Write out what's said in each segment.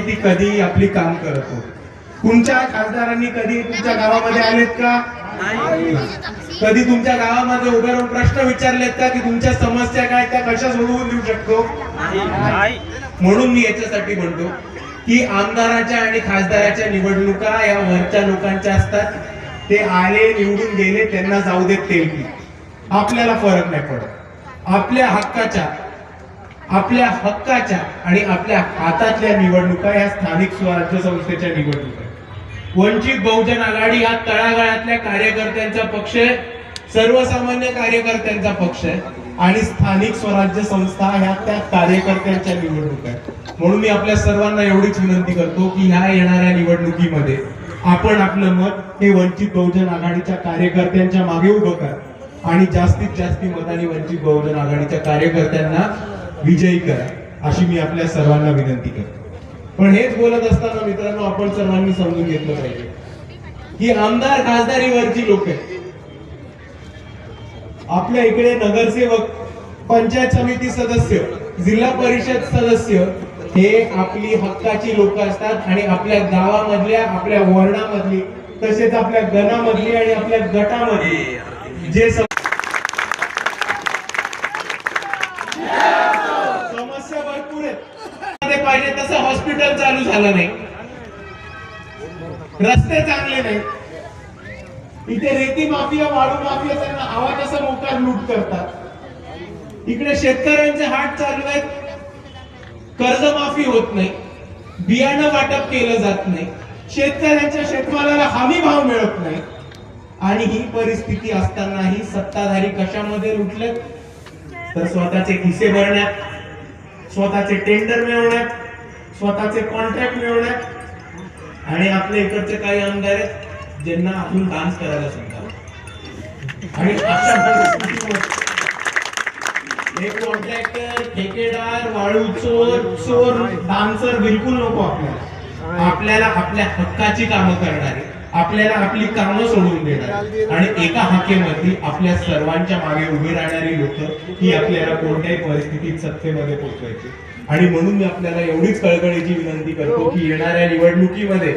ती कधी आपली काम करत तुमच्या खासदारांनी कधी तुमच्या गावामध्ये आलेत का? कधी तुमच्या गावामध्ये उभे राहून प्रश्न विचारलेत का की तुमच्या समस्या काय त्या कशा सोडवून देऊ शकतो? म्हणून मी याच्यासाठी म्हणतो की आमदाराच्या आणि खासदाराच्या निवडणुका या वरच्या लोकांच्या असतात. ते आले निवडून गेले त्यांना जाऊ देत ते आपल्याला फरक नाही पडत. आपल्या हक्काच्या आपल्या हक्काच्या आणि आपल्या हातातल्या निवडणुका या स्थानिक स्वराज्य संस्थेच्या निवडणुका वंचित बहुजन आघाडी हा तळागाळातल्या कार्यकर्त्यांचा पक्ष आहे सर्वसामान्य कार्यकर्त्यांचा पक्ष आहे आणि स्थानिक स्वराज्य संस्था ह्या त्या कार्यकर्त्यांच्या निवडणुका आहेत. म्हणून मी आपल्या सर्वांना एवढीच विनंती करतो की ह्या येणाऱ्या निवडणुकीमध्ये आपण आपलं मत हे वंचित बहुजन आघाडीच्या कार्यकर्त्यांच्या मागे उभं करा आणि जास्तीत जास्त मताने वंचित बहुजन आघाडीच्या कार्यकर्त्यांना विजयी करा अशी मी आपल्या सर्वांना विनंती करतो. पण हेच बोलत असताना मित्रांनो आपण सर्वांनी समजून घेतलं पाहिजे की आमदार खासदारीवरची लोक आहेत. आपल्या इकडे नगरसेवक पंचायत समिती सदस्य जिल्हा परिषद सदस्य हे आपली हक्काची लोक असतात आणि आपल्या गावामधल्या आपल्या वर्णामधली तसेच आपल्या गणामधली आणि आपल्या गटामधली जे सम- समस्या भरपूर आहेत मध्ये पाहिजे तसं हॉस्पिटल चालू झालं नाही. रस्ते चांगले नाही इथे रेती माफिया वाळू माफिया त्यांना हवा तसा मोकार लूट करतात. इकडे शेतकऱ्यांचे हाट चालू आहेत. कर्जमाफी होत नाही. बियाणं वाटप केलं जात नाही. शेतकऱ्यांच्या शेतमालाला हमी भाव मिळत नाही. आणि ही परिस्थिती असतानाही सत्ताधारी कशामध्ये लुटलेत? तर स्वतःचे खिसे भरण्यात स्वतःचे टेंडर मिळवण्यात स्वतःचे कॉन्ट्रॅक्ट मिळवण्यात आणि आपल्या इकडचे काही आमदार आहेत ज्यांना आपण डान्स करायला सांगतात आणि अशा हे कॉन्ट्रॅक्टर ठेकेदार वाळू चोर चोर डान्सर बिलकुल नको आपल्याला. आपल्याला आपल्या हक्काची कामं करणारे. आपल्याला आपली कामं सोडून देणार आणि एका हाकेमध्ये आपल्या सर्वांच्या मागे उभी राहणारी लोक ही आपल्याला कोणत्याही परिस्थितीत सत्तेमध्ये पोहोचवायची. आणि म्हणून मी आपल्याला एवढीच कळकळीची विनंती करतो की येणाऱ्या निवडणुकीमध्ये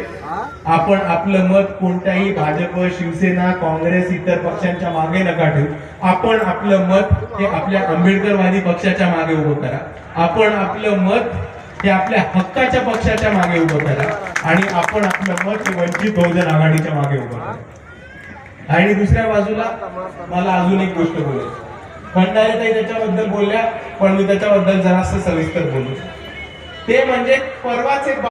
आपण आपलं मत कोणत्याही भाजप शिवसेना काँग्रेस इतर पक्षांच्या मागे नका ठेवू. आपण आपलं मत हे आपल्या आंबेडकरवादी पक्षाच्या मागे उभं करा. आपण आपलं मत हे आपल्या हक्काच्या पक्षाच्या मागे उभं करा. आणि आपण आपलं मत हे वंचित बहुजन आघाडीच्या मागे उभं करा. आणि दुसऱ्या बाजूला मला अजून एक गोष्ट बोलायची भंडारे त्याच्याबद्दल बोलल्या पण मी त्याच्याबद्दल जरासं सविस्तर बोलू. ते म्हणजे परवाच एक